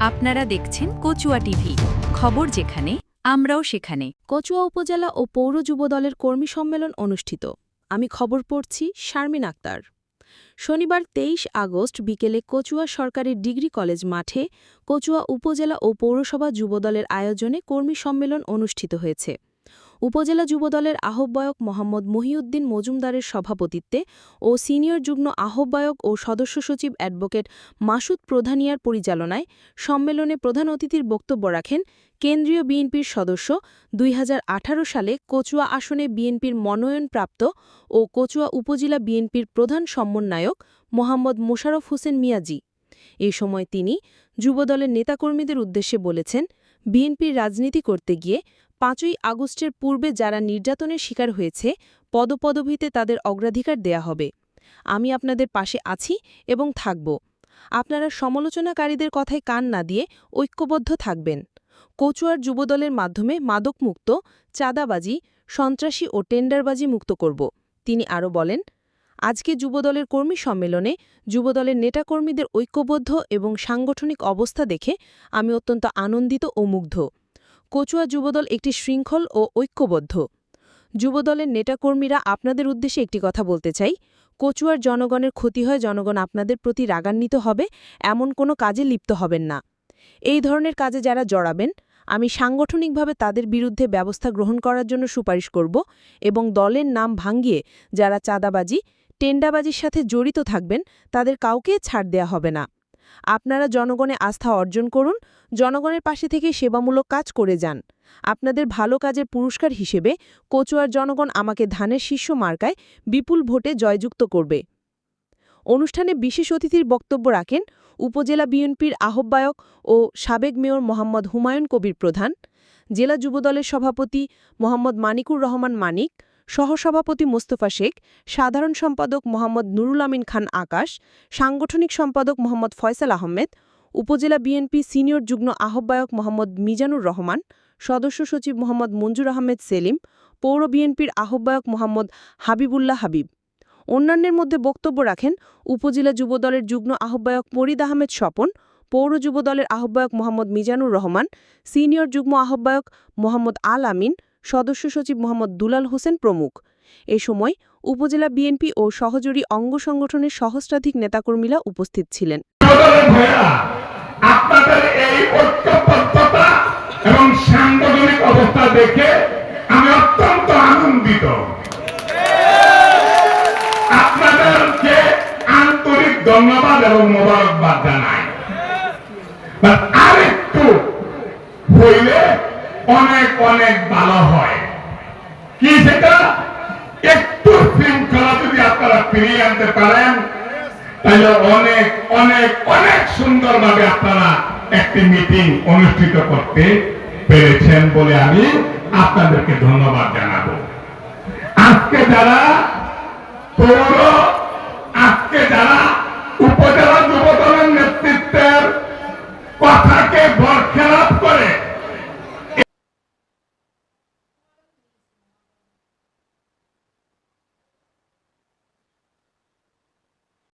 আপনারা দেখছেন কচুয়া টিভি। খবর যেখানে, আমরাও সেখানে। কচুয়া উপজেলা ও পৌর যুব দলের কর্মী সম্মেলন অনুষ্ঠিত। আমি খবর পড়ছি শারমিন আক্তার। শনিবার তেইশ আগস্ট বিকেলে কচুয়া সরকারি ডিগ্রি কলেজ মাঠে কচুয়া উপজেলা ও পৌরসভা যুবদলের আয়োজনে কর্মী সম্মেলন অনুষ্ঠিত হয়েছে। উপজেলা যুবদলের আহ্বায়ক মোহাম্মদ মহিউদ্দিন মজুমদারের সভাপতিত্বে ও সিনিয়র যুগ্ম আহ্বায়ক ও সদস্য সচিব অ্যাডভোকেট মাসুদ প্রধানিয়ার পরিচালনায় সম্মেলনে প্রধান অতিথির বক্তব্য রাখেন কেন্দ্রীয় বিএনপির সদস্য দুই হাজার আঠারো সালে কচুয়া আসনে বিএনপির মনোনয়নপ্রাপ্ত ও কচুয়া উপজেলা বিএনপির প্রধান সমন্বয়ক মোহাম্মদ মোশারফ হোসেন মিয়াজি। এ সময় তিনি যুবদলের নেতাকর্মীদের উদ্দেশ্যে বলেছেন, বিএনপির রাজনীতি করতে গিয়ে পাঁচই আগস্টের পূর্বে যারা নির্যাতনের শিকার হয়েছে, পদপদভিতে তাদের অগ্রাধিকার দেয়া হবে। আমি আপনাদের পাশে আছি এবং থাকব। আপনারা সমালোচনাকারীদের কথায় কান না দিয়ে ঐক্যবদ্ধ থাকবেন। কচুয়ার যুবদলের মাধ্যমে মাদকমুক্ত, চাঁদাবাজি, সন্ত্রাসী ও টেন্ডারবাজি মুক্ত করব। তিনি আরও বলেন, আজকে যুবদলের কর্মী সম্মেলনে যুবদলের নেতাকর্মীদের ঐক্যবদ্ধ এবং সাংগঠনিক অবস্থা দেখে আমি অত্যন্ত আনন্দিত ও মুগ্ধ। কচুয়া যুবদল একটি শৃঙ্খল ও ঐক্যবদ্ধ। যুবদলের নেতাকর্মীরা আপনাদের উদ্দেশ্যে একটি কথা বলতে চাই। কচুয়ার জনগণের ক্ষতি হয় জনগণ আপনাদের প্রতি রাগান্বিত হবে, এমন কোনো কাজে লিপ্ত হবেন না। এই ধরনের কাজে যারা জড়াবেন, আমি সাংগঠনিকভাবে তাদের বিরুদ্ধে ব্যবস্থা গ্রহণ করার জন্য সুপারিশ করব এবং দলের নাম ভাঙ্গিয়ে যারা চাঁদাবাজি, টেন্ডাবাজির সাথে জড়িত থাকবেন, তাদের কাউকে ছাড় দেয়া হবে না। আপনারা জনগণে আস্থা অর্জন করুন, জনগণের পাশে থেকে সেবামূলক কাজ করে যান। আপনাদের ভালো কাজের পুরস্কার হিসেবে কচুয়ার জনগণ আমাকে ধানের শীর্ষ মার্কায় বিপুল ভোটে জয়যুক্ত করবে। অনুষ্ঠানে বিশেষ অতিথির বক্তব্য রাখেন উপজেলা বিএনপির আহ্বায়ক ও সাবেক মেয়র মোহাম্মদ হুমায়ুন কবির প্রধান, জেলা যুবদলের সভাপতি মোহাম্মদ মানিকুর রহমান মানিক সহসভাপতি মোস্তফা শেখ, সাধারণ সম্পাদক মোহাম্মদ নুরুল আমিন খান আকাশ, সাংগঠনিক সম্পাদক মোহাম্মদ ফয়সাল আহমেদ, উপজেলা বিএনপি সিনিয়র যুগ্ম আহ্বায়ক মোহাম্মদ মিজানুর রহমান, সদস্য সচিব মোহাম্মদ মঞ্জুর আহমেদ সেলিম, পৌর বিএনপির আহ্বায়ক মোহাম্মদ হাবিবুল্লাহ হাবিব। অন্যান্যের মধ্যে বক্তব্য রাখেন উপজেলা যুবদলের যুগ্ম আহ্বায়ক ফরিদ আহমেদ স্বপন, পৌর যুবদলের আহ্বায়ক মোহাম্মদ মিজানুর রহমান, সিনিয়র যুগ্ম আহ্বায়ক মোহাম্মদ আল আমিন সদস্য সচিব মোহাম্মদ দুলাল হোসেন প্রমুখ। এ সময় উপজেলা বিএনপি ও সহযোগী অঙ্গ সংগঠনের সহস্রাধিক নেতাকর্মীরা উপস্থিত ছিলেন। ধন্যবাদ এবং মোবারকবাদ জানাই। আরেকটু হইলে অনেক অনেক ভালো হয়। কি সেটা? একটু শৃঙ্খলা যদি আপনারা ফিরিয়ে আনতে পারেন, তাহলে অনেক অনেক অনেক সুন্দরভাবে আপনারা একটি মিটিং অনুষ্ঠিত করতে পেরেছেন বলে আমি আপনাদেরকে ধন্যবাদ জানাব। আজকে যারা পৌর, আজকে যারা উপজেলা যুবদলের নেতৃত্বের কথাকে বরখেলাপ